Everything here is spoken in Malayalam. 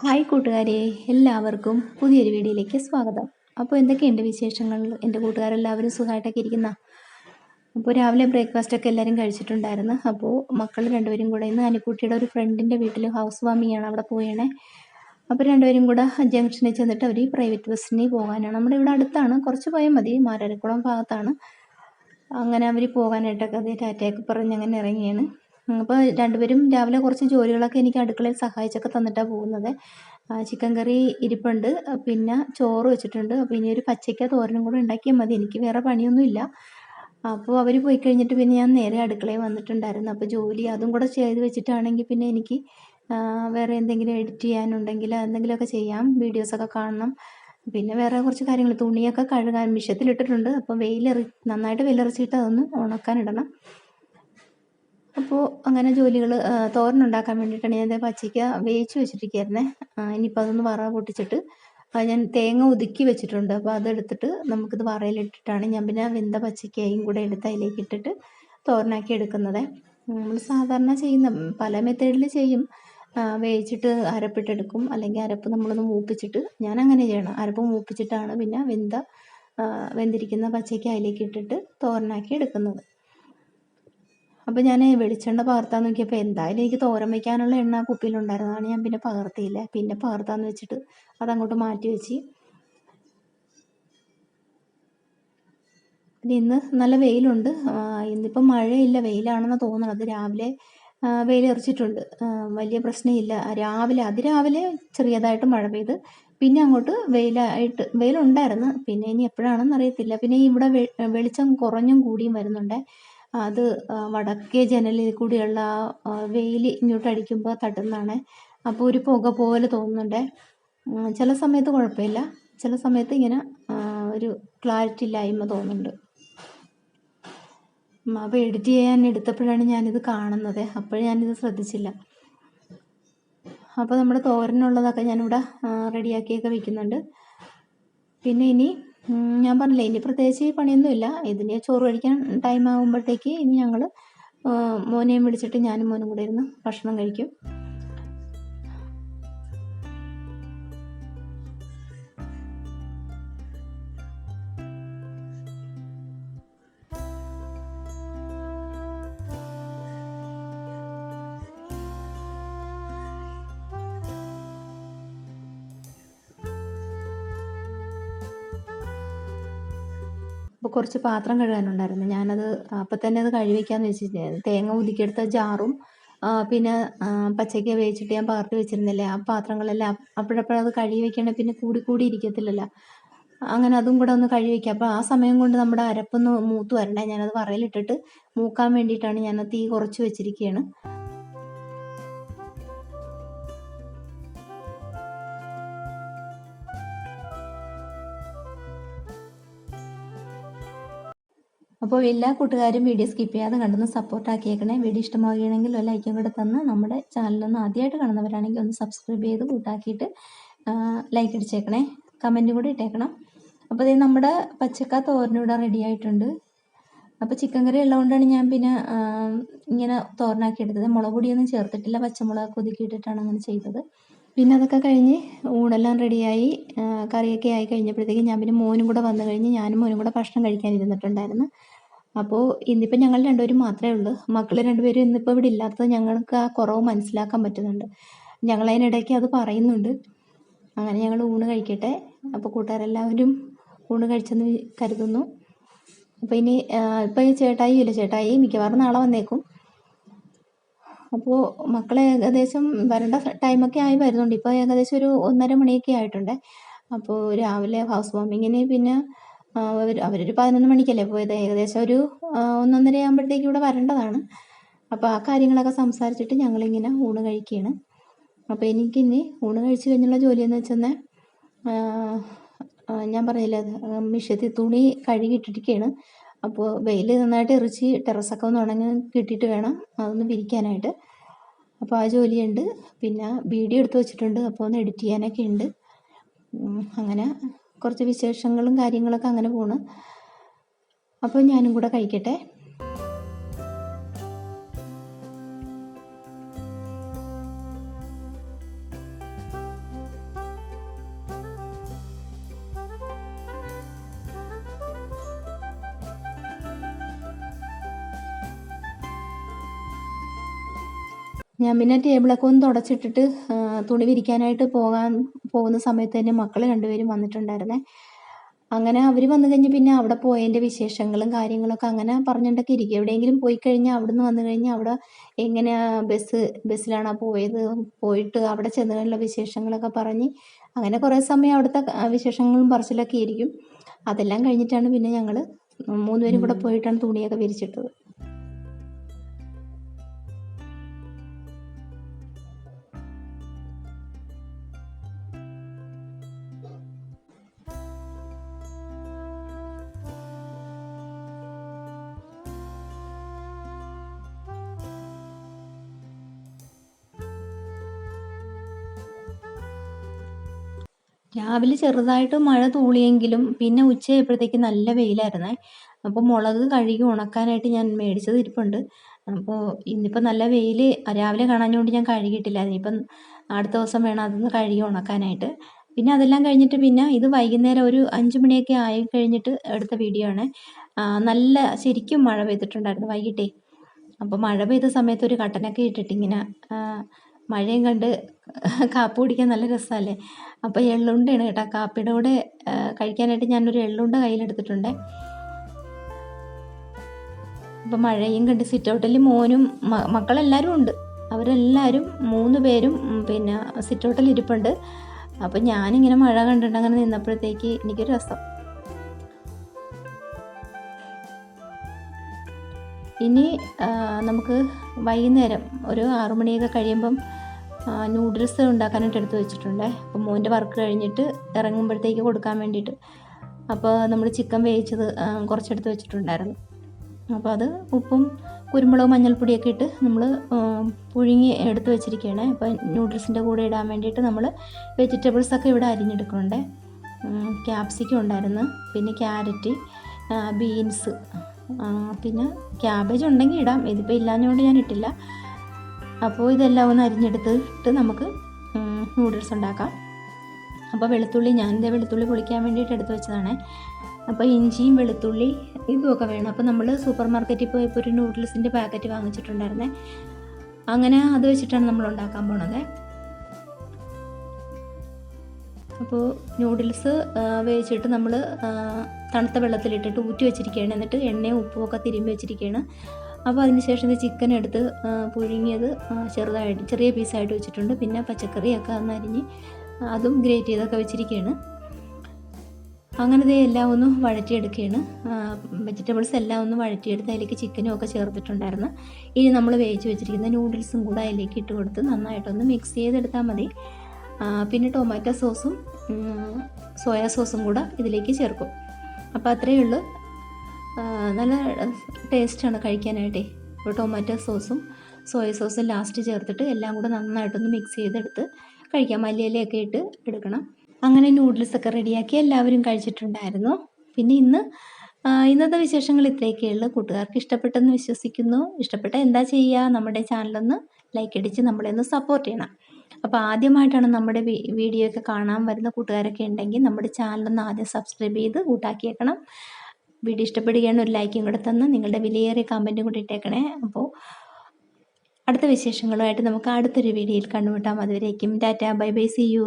ഹായ് കൂട്ടുകാരെ എല്ലാവർക്കും പുതിയൊരു വീഡിയോയിലേക്ക് സ്വാഗതം. അപ്പോൾ എന്തൊക്കെയുണ്ട് വിശേഷങ്ങൾ? എന്റെ കൂട്ടുകാരെല്ലാവരും സുഖമായിട്ടൊക്കെ ഇരിക്കുന്ന? അപ്പോൾ രാവിലെ ബ്രേക്ക്ഫാസ്റ്റ് ഒക്കെ എല്ലാവരും കഴിച്ചിട്ടുണ്ടായിരുന്നു. അപ്പോൾ മക്കൾ രണ്ടുപേരും കൂടെ ഇന്ന് അനുക്കുട്ടിയുടെ ഒരു ഫ്രണ്ടിന്റെ വീട്ടിൽ ഹൗസ് വാമിങ്ങാണ് അവിടെ പോയണേ അപ്പോൾ രണ്ടുപേരും കൂടെ ജംഗ്ഷനിൽ ചെന്നിട്ട് അവർ പ്രൈവറ്റ് ബസ്സിന് പോകാനാണ്. നമ്മുടെ ഇവിടെ അടുത്താണ്. കുറച്ച് പോയാൽ മതി. മാരാരക്കുളം ഭാഗത്താണ്. അങ്ങനെ അവർ പോകാനായിട്ടൊക്കെ അത് ടാറ്റയൊക്കെ പറഞ്ഞ് അങ്ങനെ ഇറങ്ങിയാണ്. അപ്പോൾ രണ്ടുപേരും രാവിലെ കുറച്ച് ജോലികളൊക്കെ എനിക്ക് അടുക്കളയിൽ സഹായിച്ചൊക്കെ തന്നിട്ടാണ് പോകുന്നത്. ചിക്കൻ കറി ഇരിപ്പുണ്ട്. പിന്നെ ചോറ് വെച്ചിട്ടുണ്ട്. അപ്പോൾ ഇനി ഒരു പച്ചയ്ക്ക തോരനും കൂടെ ഉണ്ടാക്കിയാൽ മതി. എനിക്ക് വേറെ പണിയൊന്നുമില്ല അപ്പോൾ അവർ പോയി കഴിഞ്ഞിട്ട് പിന്നെ ഞാൻ നേരെ അടുക്കളയിൽ വന്നിട്ടുണ്ടായിരുന്നു. അപ്പോൾ ജോലി അതും കൂടെ ചെയ്ത് വെച്ചിട്ടാണെങ്കിൽ പിന്നെ എനിക്ക് വേറെ എന്തെങ്കിലും എഡിറ്റ് ചെയ്യാനുണ്ടെങ്കിൽ എന്തെങ്കിലുമൊക്കെ ചെയ്യാം. വീഡിയോസൊക്കെ കാണണം. പിന്നെ വേറെ കുറച്ച് കാര്യങ്ങൾ. തുണിയൊക്കെ കഴുകാൻ മിഷത്തിലിട്ടിട്ടുണ്ട് അപ്പോൾ വെയിലെറി നന്നായിട്ട് വെയിലെറിച്ചിട്ട് അതൊന്ന് ഉണക്കാനിടണം. അപ്പോൾ അങ്ങനെ ജോലികൾ തോരനുണ്ടാക്കാൻ വേണ്ടിയിട്ടാണ് ഞാൻ പച്ചയ്ക്ക വേവിച്ച് വെച്ചിരിക്കുകയായിരുന്നേ ഇനിയിപ്പോൾ അതൊന്ന് വറ പൊട്ടിച്ചിട്ട് ഞാൻ തേങ്ങ ഒതുക്കി വെച്ചിട്ടുണ്ട്. അപ്പോൾ അതെടുത്തിട്ട് നമുക്കിത് വറയിലിട്ടിട്ടാണ് ഞാൻ പിന്നെ വെന്ത പച്ചയ്ക്കയും കൂടെ എടുത്ത് അതിലേക്ക് ഇട്ടിട്ട് തോരനാക്കി എടുക്കുന്നത്. നമ്മൾ സാധാരണ ചെയ്യുന്ന പല മെത്തേഡിൽ ചെയ്യും. വേവിച്ചിട്ട് അരപ്പിട്ടെടുക്കും അല്ലെങ്കിൽ അരപ്പ് നമ്മളൊന്ന് മൂപ്പിച്ചിട്ട് ഞാൻ അങ്ങനെ ചെയ്യണം. അരപ്പ് മൂപ്പിച്ചിട്ടാണ് പിന്നെ വെന്ത വെന്തിരിക്കുന്ന പച്ചയ്ക്ക അതിലേക്ക് ഇട്ടിട്ട് തോരനാക്കി എടുക്കുന്നത്. അപ്പോൾ ഞാൻ വെളിച്ചെണ്ണ പകർത്താൻ നോക്കിയപ്പോൾ എന്തായാലും എനിക്ക് തോരൻ വയ്ക്കാനുള്ള എണ്ണ കുപ്പിയിലുണ്ടായിരുന്നതാണ് ഞാൻ പിന്നെ പകർത്തിയില്ല. പിന്നെ പകർത്താന്ന് വെച്ചിട്ട് അതങ്ങോട്ട് മാറ്റി വെച്ച്. ഇന്ന് നല്ല വെയിലുണ്ട്. ഇന്നിപ്പം മഴയില്ല. വെയിലാണെന്ന് തോന്നുന്നത് രാവിലെ വെയിലെറിച്ചിട്ടുണ്ട്. വലിയ പ്രശ്നമില്ല. രാവിലെ അതിരാവിലെ ചെറിയതായിട്ട് മഴ പെയ്ത് പിന്നെ അങ്ങോട്ട് വെയിലായിട്ട് വെയിലുണ്ടായിരുന്നു. പിന്നെ ഇനി എപ്പോഴാണെന്ന് അറിയത്തില്ല പിന്നെ ഇവിടെ വെളിച്ചം കുറഞ്ഞും കൂടിയും വരുന്നുണ്ട്. അത് വടക്കേ ജനലിൽ കൂടിയുള്ള വെയിൽ ഇങ്ങോട്ട് അടിക്കുമ്പോൾ തട്ടുന്നതാണ്. അപ്പോൾ ഒരു പുക പോലെ തോന്നുന്നുണ്ട്. ചില സമയത്ത് കുഴപ്പമില്ല. ചില സമയത്ത് ഇങ്ങനെ ഒരു ക്ലാരിറ്റി ഇല്ലായ്മ തോന്നുന്നുണ്ട്. അപ്പോൾ എഡിറ്റ് ചെയ്യാൻ എടുത്തപ്പോഴാണ് ഞാനിത് കാണുന്നത്. അപ്പോൾ ഞാനിത് ശ്രദ്ധിച്ചില്ല. അപ്പോൾ നമ്മുടെ തോരനുള്ളതൊക്കെ ഞാനിവിടെ റെഡിയാക്കിയൊക്കെ വെക്കുന്നുണ്ട്. പിന്നെ ഇനി ഞാൻ പറഞ്ഞില്ലേ ഇനി പ്രത്യേകിച്ച് പണിയൊന്നുമില്ല ഇതിന് ചോറ് കഴിക്കാൻ ടൈം ആകുമ്പോഴത്തേക്ക് ഇനി ഞങ്ങൾ മോനെയും വിളിച്ചിട്ട് ഞാനും മോനും കൂടെ ഇരുന്ന് ഭക്ഷണം കഴിക്കും. കുറച്ച് പാത്രം കഴുകാനുണ്ടായിരുന്നു. ഞാനത് അപ്പം തന്നെ അത് കഴുകിക്കാന്ന് വെച്ചിട്ടുണ്ടായിരുന്നു തേങ്ങ ഒതുക്കിയെടുത്ത ജാറും പിന്നെ പച്ചക്ക വേവിച്ചിട്ട് ഞാൻ പകർത്തി വെച്ചിരുന്നില്ലേ ആ പാത്രങ്ങളെല്ലാം അപ്പോഴപ്പോഴത് കഴുകി വെക്കണേ പിന്നെ കൂടി കൂടി ഇരിക്കത്തില്ലല്ലോ. അങ്ങനെ അതും കൂടെ ഒന്ന് കഴുകി വയ്ക്കുക അപ്പോൾ ആ സമയം കൊണ്ട് നമ്മുടെ അരപ്പൊന്ന് മൂത്ത് വരണേ ഞാനത് വറയിലിട്ടിട്ട് മൂക്കാൻ വേണ്ടിയിട്ടാണ് ഞാൻ തീ കുറച്ച് വെച്ചിരിക്കുകയാണ് അപ്പോൾ എല്ലാ കൂട്ടുകാരും വീഡിയോ സ്കിപ്പ് ചെയ്യാതെ കണ്ടൊന്ന് സപ്പോർട്ട് ആക്കിയേക്കണേ. വീഡിയോ ഇഷ്ടമാവുകയാണെങ്കിൽ ഒരു ലൈക്കും കൂടെ തന്ന് നമ്മുടെ ചാനലൊന്ന് ആദ്യമായിട്ട് കാണുന്നവരാണെങ്കിൽ ഒന്ന് സബ്സ്ക്രൈബ് ചെയ്ത് കൂട്ടാക്കിയിട്ട് ലൈക്ക് അടിച്ചേക്കണേ. കമന്റും കൂടി ഇട്ടേക്കണം. അപ്പോൾ ഇത് നമ്മുടെ പച്ചക്ക തോരനിവിടെ റെഡി ആയിട്ടുണ്ട്. അപ്പോൾ ചിക്കൻ കറി ഉള്ളതുകൊണ്ടാണ് ഞാൻ പിന്നെ ഇങ്ങനെ തോരനാക്കി എടുത്തത്. മുളക് പൊടിയൊന്നും ചേർത്തിട്ടില്ല. പച്ചമുളക് ഒതുക്കിയിട്ടിട്ടാണ് അങ്ങനെ ചെയ്തത്. പിന്നെ അതൊക്കെ കഴിഞ്ഞ് ഊണെല്ലാം റെഡിയായി കറിയൊക്കെ ആയി കഴിഞ്ഞപ്പോഴത്തേക്കും ഞാൻ പിന്നെ മോനും കൂടെ വന്നു കഴിഞ്ഞ് ഞാനും മോനും കൂടെ ഭക്ഷണം കഴിക്കാനിരുന്നിട്ടുണ്ടായിരുന്നു അപ്പോൾ ഇന്നിപ്പോൾ ഞങ്ങൾ രണ്ടുപേരും മാത്രമേ ഉള്ളൂ. മക്കൾ രണ്ടുപേരും ഇന്നിപ്പോൾ ഇവിടെ ഇല്ലാത്തത് ഞങ്ങൾക്ക് ആ കുറവ് മനസ്സിലാക്കാൻ പറ്റുന്നുണ്ട്. ഞങ്ങൾ അതിനിടയ്ക്ക് അത് പറയുന്നുണ്ട്. അങ്ങനെ ഞങ്ങൾ ഊണ് കഴിക്കട്ടെ. അപ്പോൾ കൂട്ടുകാരെല്ലാവരും ഊണ് കഴിച്ചെന്ന് കരുതുന്നു. അപ്പോൾ ഇനി ഇപ്പോൾ ചേട്ടായി ഇല്ല ചേട്ടായി മിക്കവാറും നാളെ വന്നേക്കും. അപ്പോൾ മക്കളെ ഏകദേശം വരേണ്ട ടൈമൊക്കെ ആയി വരുന്നുണ്ട്. ഇപ്പോൾ ഏകദേശം ഒരു ഒന്നര മണിയൊക്കെ ആയിട്ടുണ്ട്. അപ്പോൾ രാവിലെ ഹൗസ് വാമിങ്ങിന് പിന്നെ അവരൊരു പതിനൊന്ന് മണിക്കല്ലേ പോയത്? ഏകദേശം ഒരു ഒന്നൊന്നര ആകുമ്പോഴത്തേക്ക് ഇവിടെ വരേണ്ടതാണ്. അപ്പോൾ ആ കാര്യങ്ങളൊക്കെ സംസാരിച്ചിട്ട് ഞങ്ങളിങ്ങനെ ഊണ് കഴിക്കുകയാണ്. അപ്പോൾ എനിക്കിനി ഊണ് കഴിച്ച് കഴിഞ്ഞുള്ള ജോലി എന്ന് വെച്ചാൽ ഞാൻ പറഞ്ഞില്ല മിഷ്യത്തിൽ തുണി കഴുകിയിട്ടിരിക്കുകയാണ്. അപ്പോൾ വെയിൽ നന്നായിട്ട് എറിച്ച് ടെറസൊക്കെ ഒന്ന് ഉണങ്ങി കിട്ടിയിട്ട് വേണം അതൊന്ന് വിരിക്കാനായിട്ട്. അപ്പോൾ ആ ജോലിയുണ്ട്. പിന്നെ വീഡിയോ എടുത്ത് വെച്ചിട്ടുണ്ട്. അപ്പോൾ ഒന്ന് എഡിറ്റ് ചെയ്യാനൊക്കെ ഉണ്ട്. അങ്ങനെ കുറച്ച് വിശേഷങ്ങളും കാര്യങ്ങളൊക്കെ അങ്ങനെ പോണ്. അപ്പോൾ ഞാനും കൂടെ കഴിക്കട്ടെ. ഞാൻ പിന്നെ ടേബിളൊക്കെ ഒന്ന് തുടച്ചിട്ടിട്ട് തുണി വിരിക്കാനായിട്ട് പോകാൻ പോകുന്ന സമയത്ത് തന്നെ മക്കൾ രണ്ടുപേരും വന്നിട്ടുണ്ടായിരുന്നേ. അങ്ങനെ അവർ വന്നു കഴിഞ്ഞ് പിന്നെ അവിടെ പോയതിന്റെ വിശേഷങ്ങളും കാര്യങ്ങളൊക്കെ അങ്ങനെ പറഞ്ഞിട്ടൊക്കെ ഇരിക്കും. എവിടെയെങ്കിലും പോയി കഴിഞ്ഞാൽ അവിടുന്ന് വന്നു കഴിഞ്ഞാൽ അവിടെ എങ്ങനെയാ ബസ് ബസ്സിലാണോ പോയത്? പോയിട്ട് അവിടെ ചെന്നതിനുള്ള വിശേഷങ്ങളൊക്കെ പറഞ്ഞ് അങ്ങനെ കുറേ സമയം അവിടുത്തെ വിശേഷങ്ങളും പറച്ചിലൊക്കെ ഇരിക്കും. അതെല്ലാം കഴിഞ്ഞിട്ടാണ് പിന്നെ ഞങ്ങൾ മൂന്നുപേരും കൂടെ പോയിട്ടാണ് തുണിയൊക്കെ വിരിച്ചിട്ടത്. രാവിലെ ചെറുതായിട്ട് മഴ തൂളിയെങ്കിലും പിന്നെ ഉച്ചയായപ്പോഴത്തേക്ക് നല്ല വെയിലായിരുന്നേ. അപ്പോൾ മുളക് കഴുകി ഉണക്കാനായിട്ട് ഞാൻ മേടിച്ചത് ഇരിപ്പുണ്ട്. അപ്പോൾ ഇന്നിപ്പോൾ നല്ല വെയിൽ രാവിലെ കാണാഞ്ഞുകൊണ്ട് ഞാൻ കഴുകിയിട്ടില്ല. ഇനിയിപ്പം അടുത്ത ദിവസം വേണം അതൊന്ന് കഴുകി ഉണക്കാനായിട്ട്. പിന്നെ അതെല്ലാം കഴിഞ്ഞിട്ട് പിന്നെ ഇത് വൈകുന്നേരം ഒരു അഞ്ച് മണിയൊക്കെ ആയി കഴിഞ്ഞിട്ട് എടുത്ത വീഡിയോ ആണ്. നല്ല ശരിക്കും മഴ പെയ്തിട്ടുണ്ടായിരുന്നു വൈകിട്ടേ. അപ്പോൾ മഴ പെയ്ത സമയത്ത് ഒരു കട്ടനൊക്കെ ഇട്ടിട്ട് ഇങ്ങനെ മഴയും കണ്ട് കാപ്പി കുടിക്കാൻ നല്ല രസമല്ലേ? അപ്പോൾ എള്ളുണ്ടയാണ് കേട്ടോ. കാപ്പിയുടെ കൂടെ കഴിക്കാനായിട്ട് ഞാനൊരു എള്ളുണ്ട കയ്യിലെടുത്തിട്ടുണ്ട്. അപ്പോൾ മഴയും കണ്ട് സിറ്റ് ഔട്ടിൽ മോനും മക്കളെല്ലാവരും ഉണ്ട്. അവരെല്ലാവരും മൂന്ന് പേരും പിന്നെ സിറ്റ് ഔട്ടിൽ ഇരിപ്പുണ്ട്. അപ്പോൾ ഞാനിങ്ങനെ മഴ കണ്ടിട്ട് അങ്ങനെ നിന്നപ്പോഴത്തേക്ക് എനിക്കൊരു രസം. ഇനി നമുക്ക് വൈകുന്നേരം ഒരു ആറുമണിയൊക്കെ കഴിയുമ്പം നൂഡിൽസ് ഉണ്ടാക്കാനായിട്ട് എടുത്ത് വെച്ചിട്ടുണ്ട്. അപ്പോൾ മോന്റെ വർക്ക് കഴിഞ്ഞിട്ട് ഇറങ്ങുമ്പോഴത്തേക്ക് കൊടുക്കാൻ വേണ്ടിയിട്ട്. അപ്പോൾ നമ്മൾ ചിക്കൻ വേവിച്ചത് കുറച്ചെടുത്ത് വെച്ചിട്ടുണ്ടായിരുന്നു. അപ്പോൾ അത് ഉപ്പും കുരുമുളകും മഞ്ഞൾപ്പൊടിയൊക്കെ ഇട്ട് നമ്മൾ പുഴുങ്ങി എടുത്ത് വെച്ചിരിക്കുകയാണ് അപ്പോൾ നൂഡിൽസിന്റെ കൂടെ ഇടാൻ വേണ്ടിയിട്ട് നമ്മൾ വെജിറ്റബിൾസൊക്കെ ഇവിടെ അരിഞ്ഞെടുക്കുന്നുണ്ട്. ക്യാപ്സിക്കം ഉണ്ടായിരുന്നു പിന്നെ ക്യാരറ്റ് ബീൻസ് പിന്നെ ക്യാബേജ് ഉണ്ടെങ്കിൽ ഇടാം. ഇതിപ്പോൾ ഇല്ലാഞ്ഞുകൊണ്ട് ഞാൻ ഇട്ടില്ല. അപ്പോൾ ഇതെല്ലാം ഒന്ന് അരിഞ്ഞെടുത്തിട്ട് നമുക്ക് നൂഡിൽസ് ഉണ്ടാക്കാം. അപ്പോൾ വെളുത്തുള്ളി ഞാൻ ഇതേ വെളുത്തുള്ളി പൊളിക്കാൻ വേണ്ടിയിട്ട് എടുത്ത് വെച്ചതാണ്. അപ്പോൾ ഇഞ്ചിയും വെളുത്തുള്ളി ഇതുമൊക്കെ വേണം. അപ്പോൾ നമ്മൾ സൂപ്പർ മാർക്കറ്റിൽ പോയപ്പോൾ ഒരു നൂഡിൽസിന്റെ പാക്കറ്റ് വാങ്ങിച്ചിട്ടുണ്ടായിരുന്നേ. അങ്ങനെ അത് വെച്ചിട്ടാണ് നമ്മൾ ഉണ്ടാക്കാൻ പോണത്. അപ്പോൾ നൂഡിൽസ് വേവിച്ചിട്ട് നമ്മൾ തണുത്ത വെള്ളത്തിലിട്ടിട്ട് ഊറ്റി വെച്ചിരിക്കുകയാണ്. എന്നിട്ട് എണ്ണയും ഉപ്പും ഒക്കെ തിരുമ്പി വെച്ചിരിക്കുകയാണ്. അപ്പോൾ അതിനുശേഷം ചിക്കൻ എടുത്ത് പുഴുങ്ങിയത് ചെറുതായിട്ട് ചെറിയ പീസായിട്ട് വെച്ചിട്ടുണ്ട്. പിന്നെ പച്ചക്കറിയൊക്കെ ഒന്ന് അരിഞ്ഞ് അതും ഗ്രേറ്റ് ചെയ്തൊക്കെ വെച്ചിരിക്കുകയാണ്. അങ്ങനെ ഇത് എല്ലാം ഒന്ന് വഴറ്റിയെടുക്കുകയാണ്. വെജിറ്റബിൾസ് എല്ലാം ഒന്ന് വഴറ്റിയെടുത്ത് അതിലേക്ക് ചിക്കനും ഒക്കെ ചേർത്തിട്ടുണ്ടായിരുന്നു. ഇനി നമ്മൾ വേവിച്ച് വെച്ചിരിക്കുന്ന നൂഡിൽസും കൂടെ അതിലേക്ക് ഇട്ട് കൊടുത്ത് നന്നായിട്ടൊന്ന് മിക്സ് ചെയ്തെടുത്താൽ മതി. പിന്നെ ടൊമാറ്റോ സോസും സോയാ സോസും കൂടെ ഇതിലേക്ക് ചേർക്കും. അപ്പോൾ അത്രയേ ഉള്ളൂ. നല്ല ടേസ്റ്റാണ് കഴിക്കാനായിട്ടേ. ഇപ്പോൾ ടൊമാറ്റോ സോസും സോയ സോസും ലാസ്റ്റ് ചേർത്തിട്ട് എല്ലാം കൂടെ നന്നായിട്ടൊന്ന് മിക്സ് ചെയ്തെടുത്ത് കഴിക്കാം. മല്ലിയിലയൊക്കെ ഇട്ട് എടുക്കണം. അങ്ങനെ നൂഡിൽസൊക്കെ റെഡിയാക്കി എല്ലാവരും കഴിച്ചിട്ടുണ്ടായിരുന്നു. പിന്നെ ഇന്ന് ഇന്നത്തെ വിശേഷങ്ങൾ ഇത്രയൊക്കെയുള്ളൂ കൂട്ടുകാർക്ക് ഇഷ്ടപ്പെട്ടെന്ന് വിശ്വസിക്കുന്നു. ഇഷ്ടപ്പെട്ട എന്താ ചെയ്യുക നമ്മുടെ ചാനലൊന്ന് ലൈക്ക് അടിച്ച് നമ്മളെ ഒന്ന് സപ്പോർട്ട് ചെയ്യണം. അപ്പോൾ ആദ്യമായിട്ടാണ് നമ്മുടെ വീഡിയോ ഒക്കെ കാണാൻ വരുന്ന കൂട്ടുകാരൊക്കെ ഉണ്ടെങ്കിൽ നമ്മുടെ ചാനലൊന്ന് ആദ്യം സബ്സ്ക്രൈബ് ചെയ്ത് കൂട്ടാക്കിയേക്കണം. വീഡിയോ ഇഷ്ടപ്പെടുകയാണ് ഒരു ലൈക്കും കൂടെ തന്ന് നിങ്ങളുടെ വിലയേറിയ കമന്റും കൂടി ഇട്ടേക്കണേ. അപ്പോൾ അടുത്ത വിശേഷങ്ങളുമായിട്ട് നമുക്ക് അടുത്തൊരു വീഡിയോയിൽ കണ്ടുമുട്ടാം. അതുവരേക്കും tata bye bye see you